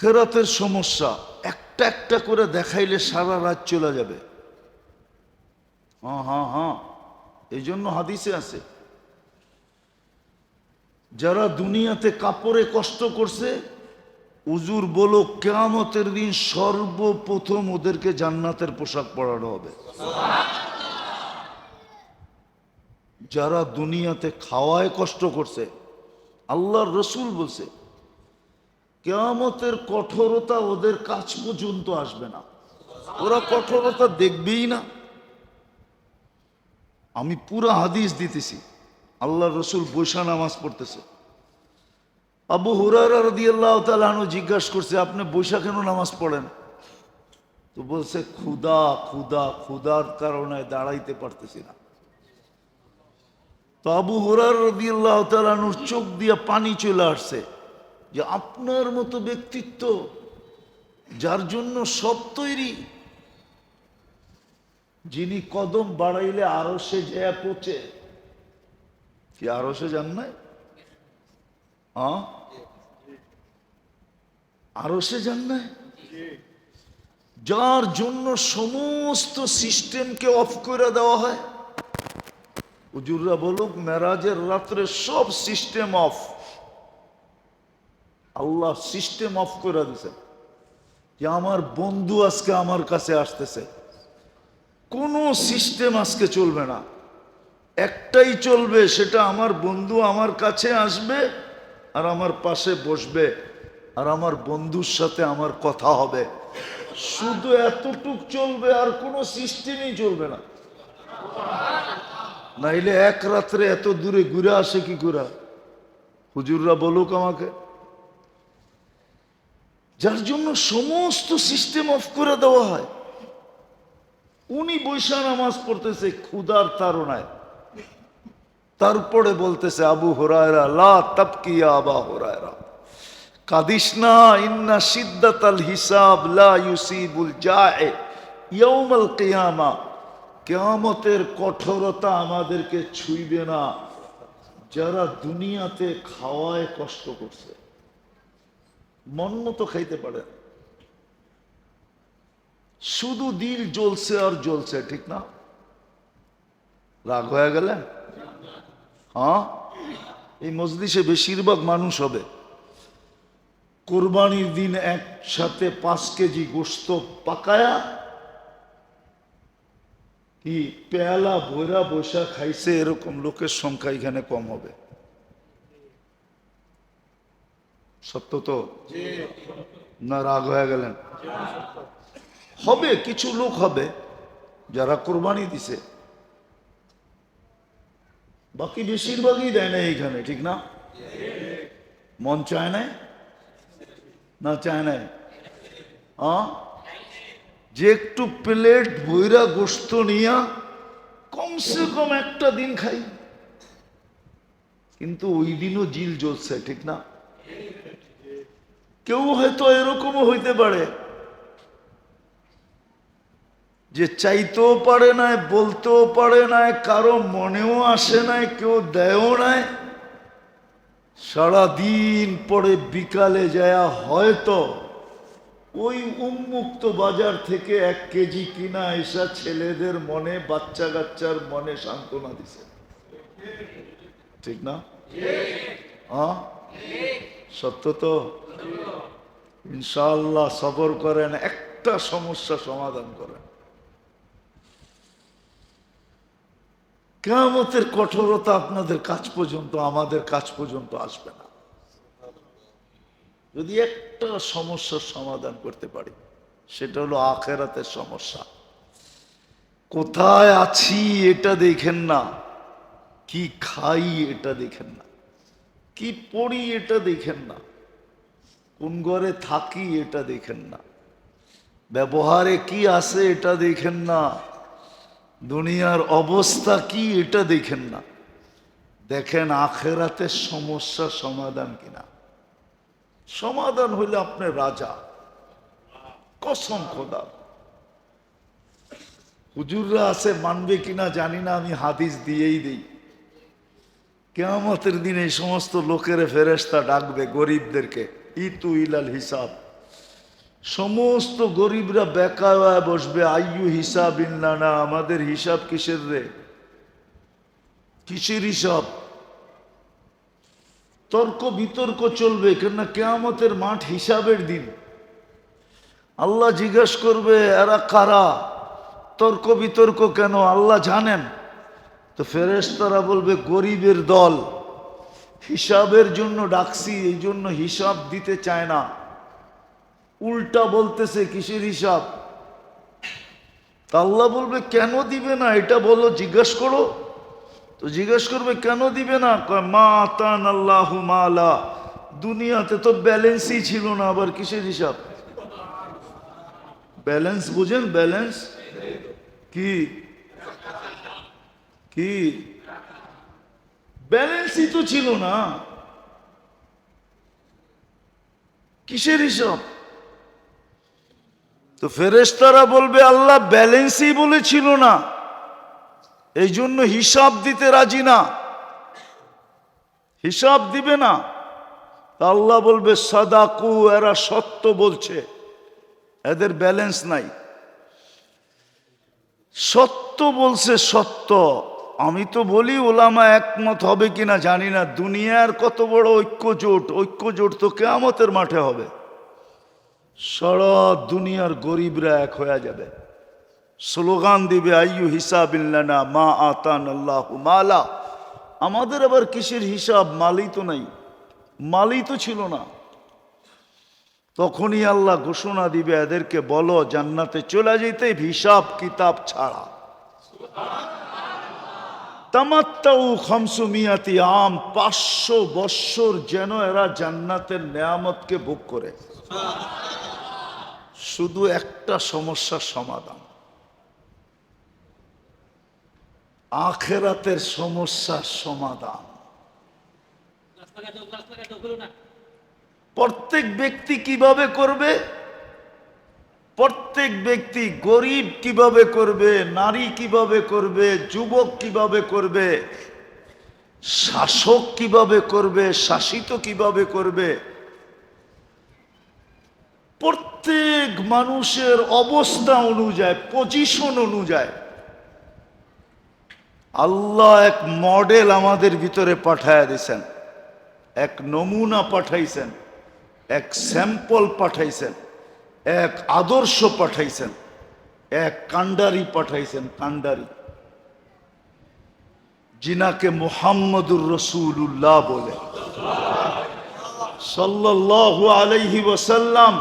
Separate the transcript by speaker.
Speaker 1: আখেরাতের সমস্যা, একটা একটা করে দেখাইলে সারা রাত চলে যাবে। হ্যাঁ হ্যাঁ হ্যাঁ এই জন্য হাদিসে আছে। যারা দুনিয়াতে কাপড়ে কষ্ট করছে উজুর বলো কেয়ামতের দিন সর্বপ্রথম ওদেরকে জান্নাতের পোশাক পরানো হবে। যারা দুনিয়াতে খাওয়ায় কষ্ট করছে, আল্লাহর রসুল বলছে কেয়ামতের কঠোরতা ওদের কাছ পর্যন্ত আসবে না। ওরা কঠোরতা দেখবেই না। আমি পুরা হাদিস দিতেছি। আল্লাহ রসুল বৈশা নামাজ পড়তেছে। আবু হুরারা তালু জিজ্ঞাসা করছে, আপনি বৈশা কেন নামাজ পড়েন? তো বলছে ক্ষুদা ক্ষুদা ক্ষুদার কারণে দাঁড়াইতে পারতেছি না। তো আবু হুরার রদি আল্লাহ তালুর চোখ দিয়ে পানি চলে আসছে। যে আপনার মতো ব্যক্তিত্ব যার জন্য সব তৈরি। যিনি কদম বাড়াইলে আরও সে জয়া পচে। কি আরও সে যান নাই? আরও সে যান নাই? যার জন্য সমস্ত সিস্টেমকে অফ করে দেওয়া হয়। হুজুররা বলুক, মেরাজের রাত্রে সব system off. Allah system off করে দিছে। যে আমার বন্ধু আজকে আমার কাছে আসতেছে। কোনো সিস্টেম আজকে চলবে না। একটাই চলবে, সেটা আমার বন্ধু আমার কাছে আসবে আর আমার পাশে বসবে আর আমার বন্ধুর সাথে আমার কথা হবে। শুধু এতটুক চলবে আর কোনো সিস্টেমই চলবে না। নাইলে এক রাত্রে এত দূরে ঘুরে আসে কি করে? হুজুররা বলুক আমাকে। যার জন্য সমস্ত সিস্টেম অফ করে দেওয়া হয়। উনি বৈশা নামাজ পড়তেছে ক্ষুদার তারণায়। তারপরে বলতেছে, আবু হরায়রা, লা তাবকিয়া আবা হরায়রা। কাদিস না, ইন্না সিদ্দাতাল হিসাব লা ইউসিবুল জায়ে ইয়াউমাল কিয়ামা। কিয়ামতের কঠোরতা আমাদেরকে ছুঁইবে না। যারা দুনিয়াতে খাওয়ায় কষ্ট করছে। মন মতো খাইতে পারে। শুধু দিল জ্বলছে আর জ্বলছে, ঠিক না? রাগ হয়ে গেলে? হ্যাঁ? এই মজলিসে বেশিরভাগ মানুষ হবে। কোরবানির দিন একসাথে পাঁচ কেজি গোস্ত পাকায়া কি পেয়ালা ভৈরা বৈশা খাইছে, এরকম লোকের সংখ্যা এখানে কম হবে। সত্য তো? না রাগ হয়ে গেলেন। হবে কিছু লোক হবে যারা কোরবানি দিছে। বাকি বেশিরভাগই দেয় না এইখানে ঠিক না? মন চায় নাই? না চায় নাই? হ্যাঁ যে একটু প্লেট ভৈরা গোস্ত নিয়া কমসে কম একটা দিন খাই। কিন্তু ওই দিনও জিল জ্বলছে ঠিক না? কেউ হয়তো এরকমও হইতে পারে যে চাইতেও পারে না বলতেও পারে না কারও মনেও আসে নাই কেউ দেয়ও নাই। সারাদিন পরে বিকালে যায় হয়তো ওই উন্মুক্ত বাজার থেকে এক কেজি কিনা এসা ছেলেদের মনে বাচ্চা কাচ্চার মনে সান্ত্বনা দিছে। ঠিক না? হ্যাঁ সত্য তো? ইনশাল্লাহ সবর করেন, একটা সমস্যা সমাধান করেন। কেমতের কঠোরতা আপনাদের কাজ পর্যন্ত, আমাদের কাজ পর্যন্ত আসবে না। যদি একটা সমস্যার সমাধান করতে পারি, সেটা হলো আখেরাতের সমস্যা। কোথায় আছি এটা দেখেন না, কি খাই এটা দেখেন না। কি পড়ি এটা দেখেন না। কোন ঘরে থাকি এটা দেখেন না। ব্যবহারে কি আছে এটা দেখেন না। দুনিয়ার অবস্থা কি এটা দেখেন না। দেখেন আখেরাতের সমস্যা সমাধান কিনা। সমাধান হইলে আপনি রাজা। কসম খোদা। হুজুররা আছে, মানবে কিনা জানি না, আমি হাদিস দিয়েই দিই। কেয়ামতের দিন সমস্ত লোকের ফেরেস্তা ডাকবে গরিবদেরকে, ইতু ইলাল হিসাব। সমস্ত গরিবরা বেকায় বসবে, আইয়ু হিসাব ইল্লানা আমাদের হিসাব কিসের রে? কিসের হিসাব? তর্ক বিতর্ক চলবে, কেননা কেয়ামতের মাঠ হিসাবের দিন। আল্লাহ জিজ্ঞেস করবে, এরা কারা? তর্ক বিতর্ক কেন? আল্লাহ জানেন। তো ফেরেশতারা বলবে, গরিবের দল। হিসাবের জন্য ডাকছি, এই জন্য হিসাব দিতে চায় না। উল্টা বলতেছে, কিসের হিসাব? আল্লাহ বলবে, কেন দিবে না? এটা বলো, জিজ্ঞেস করো। তো জিজ্ঞেস করবে, কেন দিবে না? মা আল্লাহ মালা। দুনিয়াতে তো ব্যালেন্সই ছিল না, আবার কিসের হিসাব? ব্যালেন্স বুঝেন, ব্যালেন্স? কি? কি? ব্যালেন্সই তো ছিল না। কিসের হিসাব? তো ফেরেশতারা বলবে, আল্লাহ ব্যালেন্সই বলেছিল না। এই জন্য হিসাব দিতে রাজি না। হিসাব দিবে না। আল্লাহ বলবে, সাদাকু, এরা সত্য বলছে। এদের ব্যালেন্স নাই। সত্য বলছে সত্য। আমি তো বলি, ওলামা একমত হবে কিনা জানি না। দুনিয়ার কত বড় ঐক্য জোট ঐক্য জোট তো কেয়ামতের মাঠে হবে। সারা দুনিয়ার গরিবরা এক হয়ে যাবে। স্লোগান দিবে, আইয়ু হিসাব হিসাবিল্লানা মা আতান আল্লাহ মালা। আমাদের আবার কিসের হিসাব? মালই তো নাই। মালই তো ছিল না। তখনই আল্লাহ ঘোষণা দিবে, এদেরকে বলো, জান্নাতে চলে যেতে হিসাব কিতাব ছাড়া। তামাত্তাউ খমসুমিয়াতি আম, পাঁচশো বৎসর যেন এরা জান্নাতের নেয়ামতকে ভোগ করে। শুধু একটা সমস্যার সমাধান। আখেরাতের সমস্যার সমাধান। প্রত্যেক ব্যক্তি কীভাবে করবে? প্রত্যেক ব্যক্তি গরিব কীভাবে করবে, নারী কীভাবে করবে, যুবক কীভাবে করবে, শাসক কীভাবে করবে, শাসিত কীভাবে করবে? প্রত্যেক মানুষের অবস্থা অনুযায়ী পজিশন অনুযায়ী। আল্লাহ এক মডেল আমাদের ভিতরে পাঠায় দিয়েছেন এক নমুনা পাঠাইছেন। এক স্যাম্পল পাঠাইছেন। এক আদর্শ পাঠাইছেন এক কান্ডারি পাঠাইছেন কান্ডারি জিনাকে মোহাম্মদুর রসুল্লাহ বলে। সাল্লাহ আলাইহি ওয়াসাল্লাম